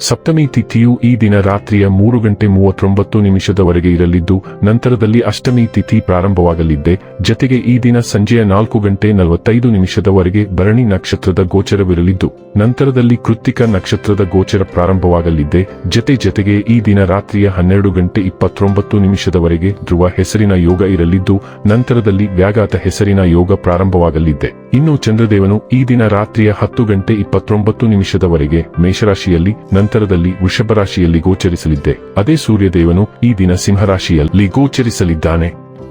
ಸಪ್ತಮಿ ತಿಥಿಯು ಈ ದಿನ ರಾತ್ರಿಯ ಮೂರು ಗಂಟೆ ಮೂವತ್ತೊಂಬತ್ತು ನಿಮಿಷದವರೆಗೆ ಇರಲಿದ್ದು, ನಂತರದಲ್ಲಿ ಅಷ್ಟಮಿ ತಿಥಿ ಪ್ರಾರಂಭವಾಗಲಿದ್ದೆ. ಜತೆಗೆ ಈ ದಿನ ಸಂಜೆಯ ನಾಲ್ಕು ಗಂಟೆ ನಲವತ್ತೈದು ನಿಮಿಷದವರೆಗೆ ಭರಣಿ ನಕ್ಷತ್ರದ ಗೋಚರವಿರಲಿದ್ದು, ನಂತರದಲ್ಲಿ ಕೃತ್ತಿಕ ನಕ್ಷತ್ರದ ಗೋಚರ ಪ್ರಾರಂಭವಾಗಲಿದ್ದೆ. ಜತೆ ಜತೆಗೆ ಈ ದಿನ ರಾತ್ರಿಯ ಹನ್ನೆರಡು ಗಂಟೆ ಇಪ್ಪತ್ತೊಂಬತ್ತು ನಿಮಿಷದವರೆಗೆ ಧ್ರುವ ಹೆಸರಿನ ಯೋಗ ಇರಲಿದ್ದು, ನಂತರದಲ್ಲಿ ವ್ಯಾಘಾತ ಹೆಸರಿನ ಯೋಗ ಪ್ರಾರಂಭವಾಗಲಿದ್ದೆ. ಇನ್ನು ಚಂದ್ರದೇವನು ಈ ದಿನ ರಾತ್ರಿಯ ಹತ್ತು ಗಂಟೆ ಇಪ್ಪತ್ತೊಂಬತ್ತು ನಿಮಿಷದವರೆಗೆ ಮೇಷರಾಶಿಯಲ್ಲಿ ನಂತರದಲ್ಲಿ ವೃಷಭ ರಾಶಿಯಲ್ಲಿ ಗೋಚರಿಸಲಿದ್ದೆ. ಅದೇ ಸೂರ್ಯದೇವನು ಈ ದಿನ ಸಿಂಹರಾಶಿಯಲ್ಲಿ ಗೋಚರಿಸಲಿದ್ದಾನೆ.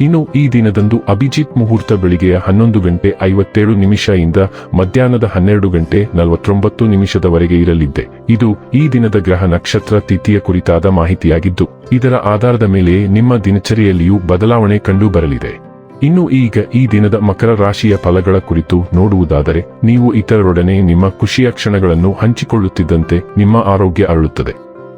ಇನ್ನು ಈ ದಿನದಂದು ಅಭಿಜಿತ್ ಮುಹೂರ್ತ ಬೆಳಿಗ್ಗೆಯ ಹನ್ನೊಂದು ಗಂಟೆ ಐವತ್ತೇಳು ನಿಮಿಷದಿಂದ ಮಧ್ಯಾಹ್ನದ ಹನ್ನೆರಡು ಗಂಟೆ ನಲವತ್ತೊಂಬತ್ತು ನಿಮಿಷದವರೆಗೆ ಇರಲಿದ್ದೆ. ಇದು ಈ ದಿನದ ಗ್ರಹ ನಕ್ಷತ್ರ ತಿಥಿಯ ಕುರಿತಾದ ಮಾಹಿತಿಯಾಗಿದ್ದು, ಇದರ ಆಧಾರದ ಮೇಲೆ ನಿಮ್ಮ ದಿನಚರಿಯಲ್ಲಿಯೂ ಬದಲಾವಣೆ ಕಂಡು ಬರಲಿದೆ ಇನ್ನು ಈಗ ಈ ದಿನದ ಮಕರ ರಾಶಿಯ ಫಲಗಳ ಕುರಿತು ನೋಡುವುದಾದರೆ, ನೀವು ಇತರರೊಡನೆ ನಿಮ್ಮ ಖುಷಿಯ ಕ್ಷಣಗಳನ್ನು ಹಂಚಿಕೊಳ್ಳುತ್ತಿದ್ದಂತೆ ನಿಮ್ಮ ಆರೋಗ್ಯ ಅರಳುತ್ತದೆ.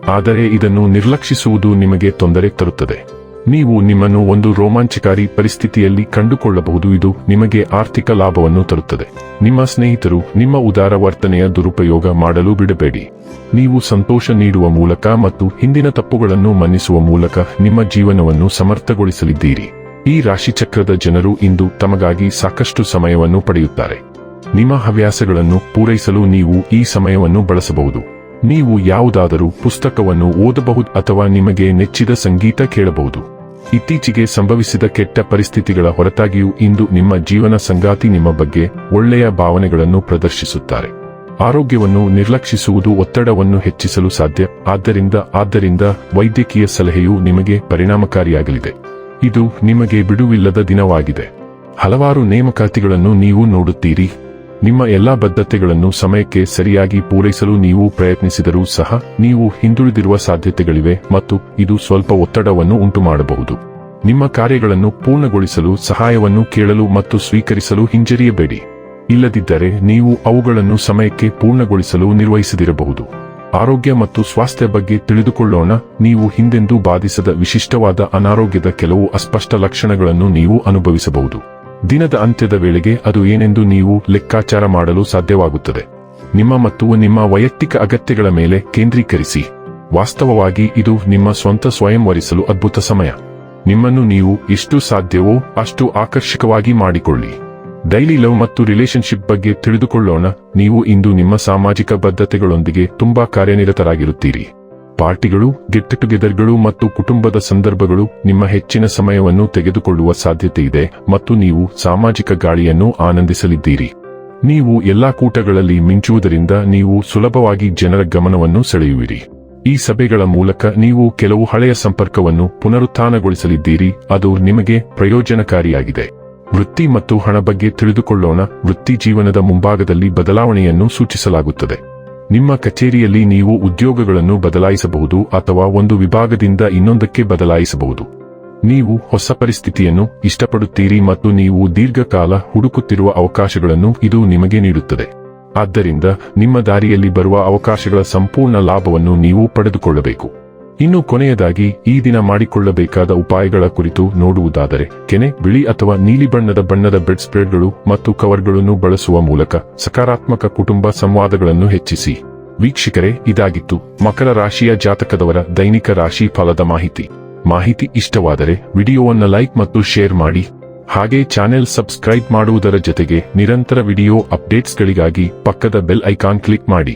ಆದರೆ ಇದನ್ನು ನಿರ್ಲಕ್ಷಿಸುವುದು ನಿಮಗೆ ತೊಂದರೆ ತರುತ್ತದೆ. ನೀವು ನಿಮ್ಮನ್ನು ಒಂದು ರೋಮಾಂಚಕಾರಿ ಪರಿಸ್ಥಿತಿಯಲ್ಲಿ ಕಂಡುಕೊಳ್ಳಬಹುದು, ಇದು ನಿಮಗೆ ಆರ್ಥಿಕ ಲಾಭವನ್ನು ತರುತ್ತದೆ. ನಿಮ್ಮ ಸ್ನೇಹಿತರು ನಿಮ್ಮ ಉದಾರ ವರ್ತನೆಯ ದುರುಪಯೋಗ ಮಾಡಲು ಬಿಡಬೇಡಿ. ನೀವು ಸಂತೋಷ ನೀಡುವ ಮೂಲಕ ಮತ್ತು ಹಿಂದಿನ ತಪ್ಪುಗಳನ್ನು ಮನ್ನಿಸುವ ಮೂಲಕ ನಿಮ್ಮ ಜೀವನವನ್ನು ಸಮರ್ಥಗೊಳಿಸಲಿದ್ದೀರಿ. ಈ ರಾಶಿಚಕ್ರದ ಜನರು ಇಂದು ತಮಗಾಗಿ ಸಾಕಷ್ಟು ಸಮಯವನ್ನು ಪಡೆಯುತ್ತಾರೆ. ನಿಮ್ಮ ಹವ್ಯಾಸಗಳನ್ನು ಪೂರೈಸಲು ನೀವು ಈ ಸಮಯವನ್ನು ಬಳಸಬಹುದು. ನೀವು ಯಾವುದಾದರೂ ಪುಸ್ತಕವನ್ನು ಓದಬಹುದು ಅಥವಾ ನಿಮಗೆ ನೆಚ್ಚಿದ ಸಂಗೀತ ಕೇಳಬಹುದು. ಇತ್ತೀಚೆಗೆ ಸಂಭವಿಸಿದ ಕೆಟ್ಟ ಪರಿಸ್ಥಿತಿಗಳ ಹೊರತಾಗಿಯೂ ಇಂದು ನಿಮ್ಮ ಜೀವನ ಸಂಗಾತಿ ನಿಮ್ಮ ಬಗ್ಗೆ ಒಳ್ಳೆಯ ಭಾವನೆಗಳನ್ನು ಪ್ರದರ್ಶಿಸುತ್ತಾರೆ. ಆರೋಗ್ಯವನ್ನು ನಿರ್ಲಕ್ಷಿಸುವುದು ಒತ್ತಡವನ್ನು ಹೆಚ್ಚಿಸಲು ಸಾಧ್ಯ. ಆದ್ದರಿಂದ ಆದ್ದರಿಂದ ವೈದ್ಯಕೀಯ ಸಲಹೆಯು ನಿಮಗೆ ಪರಿಣಾಮಕಾರಿಯಾಗಲಿದೆ. ಇದು ನಿಮಗೆ ಬಿಡುವಿಲ್ಲದ ದಿನವಾಗಿದೆ. ಹಲವಾರು ನೇಮಕಾತಿಗಳನ್ನು ನೀವು ನೋಡುತ್ತೀರಿ. ನಿಮ್ಮ ಎಲ್ಲಾ ಬದ್ಧತೆಗಳನ್ನು ಸಮಯಕ್ಕೆ ಸರಿಯಾಗಿ ಪೂರೈಸಲು ನೀವು ಪ್ರಯತ್ನಿಸಿದರೂ ಸಹ ನೀವು ಹಿಂದುಳಿದಿರುವ ಸಾಧ್ಯತೆಗಳಿವೆ ಮತ್ತು ಇದು ಸ್ವಲ್ಪ ಒತ್ತಡವನ್ನು ಉಂಟುಮಾಡಬಹುದು. ನಿಮ್ಮ ಕಾರ್ಯಗಳನ್ನು ಪೂರ್ಣಗೊಳಿಸಲು, ಸಹಾಯವನ್ನು ಕೇಳಲು ಮತ್ತು ಸ್ವೀಕರಿಸಲು ಹಿಂಜರಿಯಬೇಡಿ. ಇಲ್ಲದಿದ್ದರೆ ನೀವು ಅವುಗಳನ್ನು ಸಮಯಕ್ಕೆ ಪೂರ್ಣಗೊಳಿಸಲು ನಿರ್ವಹಿಸದಿರಬಹುದು. ಆರೋಗ್ಯ ಮತ್ತು ಸ್ವಾಸ್ಥ್ಯ ಬಗ್ಗೆ ತಿಳಿದುಕೊಳ್ಳೋಣ. ನೀವು ಹಿಂದೆಂದೂ ಬಾಧಿಸದ ವಿಶಿಷ್ಟವಾದ ಅನಾರೋಗ್ಯದ ಕೆಲವು ಅಸ್ಪಷ್ಟ ಲಕ್ಷಣಗಳನ್ನು ನೀವು ಅನುಭವಿಸಬಹುದು. ದಿನದ ಅಂತ್ಯದ ವೇಳೆಗೆ ಅದು ಏನೆಂದು ನೀವು ಲೆಕ್ಕಾಚಾರ ಮಾಡಲು ಸಾಧ್ಯವಾಗುತ್ತದೆ. ನಿಮ್ಮ ಮತ್ತು ನಿಮ್ಮ ವೈಯಕ್ತಿಕ ಅಗತ್ಯಗಳ ಮೇಲೆ ಕೇಂದ್ರೀಕರಿಸಿ. ವಾಸ್ತವವಾಗಿ ಇದು ನಿಮ್ಮ ಸ್ವಂತ ಸ್ವಯಂವರಿಸಲು ಅದ್ಭುತ ಸಮಯ. ನಿಮ್ಮನ್ನು ನೀವು ಎಷ್ಟು ಸಾಧ್ಯವೋ ಅಷ್ಟು ಆಕರ್ಷಕವಾಗಿ ಮಾಡಿಕೊಳ್ಳಿ. ಡೈಲಿ ಲವ್ ಮತ್ತು ರಿಲೇಶನ್ಶಿಪ್ ಬಗ್ಗೆ ತಿಳಿದುಕೊಳ್ಳೋಣ. ನೀವು ಇಂದು ನಿಮ್ಮ ಸಾಮಾಜಿಕ ಬದ್ಧತೆಗಳೊಂದಿಗೆ ತುಂಬಾ ಕಾರ್ಯನಿರತರಾಗಿರುತ್ತೀರಿ. ಪಾರ್ಟಿಗಳು ಗೆಟ್ ಟುಗೆದರ್ಗಳು ಮತ್ತು ಕುಟುಂಬದ ಸಂದರ್ಭಗಳು ನಿಮ್ಮ ಹೆಚ್ಚಿನ ಸಮಯವನ್ನು ತೆಗೆದುಕೊಳ್ಳುವ ಸಾಧ್ಯತೆ ಇದೆ ಮತ್ತು ನೀವು ಸಾಮಾಜಿಕ ಗಾಳಿಯನ್ನು ಆನಂದಿಸಲಿದ್ದೀರಿ. ನೀವು ಎಲ್ಲಾ ಕೂಟಗಳಲ್ಲಿ ಮಿಂಚುವುದರಿಂದ ನೀವು ಸುಲಭವಾಗಿ ಜನರ ಗಮನವನ್ನು ಸೆಳೆಯುವಿರಿ. ಈ ಸಭೆಗಳ ಮೂಲಕ ನೀವು ಕೆಲವು ಹಳೆಯ ಸಂಪರ್ಕವನ್ನು ಪುನರುತ್ಥಾನಗೊಳಿಸಲಿದ್ದೀರಿ. ಅದು ನಿಮಗೆ ಪ್ರಯೋಜನಕಾರಿಯಾಗಿದೆ. ವೃತ್ತಿ ಮತ್ತು ಹಣ ಬಗ್ಗೆ ತಿಳಿದುಕೊಳ್ಳೋಣ. ವೃತ್ತಿ ಜೀವನದ ಮುಂಭಾಗದಲ್ಲಿ ಬದಲಾವಣೆಯನ್ನು ಸೂಚಿಸಲಾಗುತ್ತದೆ. ನಿಮ್ಮ ಕಚೇರಿಯಲ್ಲಿ ನೀವು ಉದ್ಯೋಗಗಳನ್ನು ಬದಲಾಯಿಸಬಹುದು ಅಥವಾ ಒಂದು ವಿಭಾಗದಿಂದ ಇನ್ನೊಂದಕ್ಕೆ ಬದಲಾಯಿಸಬಹುದು. ನೀವು ಹೊಸ ಪರಿಸ್ಥಿತಿಯನ್ನು ಇಷ್ಟಪಡುತ್ತೀರಿ ಮತ್ತು ನೀವು ದೀರ್ಘಕಾಲ ಹುಡುಕುತ್ತಿರುವ ಅವಕಾಶಗಳನ್ನು ಇದು ನಿಮಗೆ ನೀಡುತ್ತದೆ. ಆದ್ದರಿಂದ ನಿಮ್ಮ ದಾರಿಯಲ್ಲಿ ಬರುವ ಅವಕಾಶಗಳ ಸಂಪೂರ್ಣ ಲಾಭವನ್ನು ನೀವು ಪಡೆದುಕೊಳ್ಳಬೇಕು. ಇನ್ನು ಕೊನೆಯದಾಗಿ ಈ ದಿನ ಮಾಡಿಕೊಳ್ಳಬೇಕಾದ ಉಪಾಯಗಳ ಕುರಿತು ನೋಡುವುದಾದರೆ, ಕೆನೆ, ಬಿಳಿ ಅಥವಾ ನೀಲಿ ಬಣ್ಣದ ಬಣ್ಣದ ಬೆಡ್ ಸ್ಪ್ರೆಡ್ಗಳು ಮತ್ತು ಕವರ್ಗಳನ್ನು ಬಳಸುವ ಮೂಲಕ ಸಕಾರಾತ್ಮಕ ಕುಟುಂಬ ಸಂವಾದಗಳನ್ನು ಹೆಚ್ಚಿಸಿ. ವೀಕ್ಷಕರೇ, ಇದಾಗಿತ್ತು ಮಕರ ರಾಶಿಯ ಜಾತಕದವರ ದೈನಿಕ ರಾಶಿ ಫಲದ ಮಾಹಿತಿ. ಮಾಹಿತಿ ಇಷ್ಟವಾದರೆ ವಿಡಿಯೋವನ್ನು ಲೈಕ್ ಮತ್ತು ಶೇರ್ ಮಾಡಿ. ಹಾಗೆ ಚಾನೆಲ್ ಸಬ್ಸ್ಕ್ರೈಬ್ ಮಾಡುವುದರ ಜೊತೆಗೆ ನಿರಂತರ ವಿಡಿಯೋ ಅಪ್ಡೇಟ್ಸ್ಗಳಿಗಾಗಿ ಪಕ್ಕದ ಬೆಲ್ ಐಕಾನ್ ಕ್ಲಿಕ್ ಮಾಡಿ.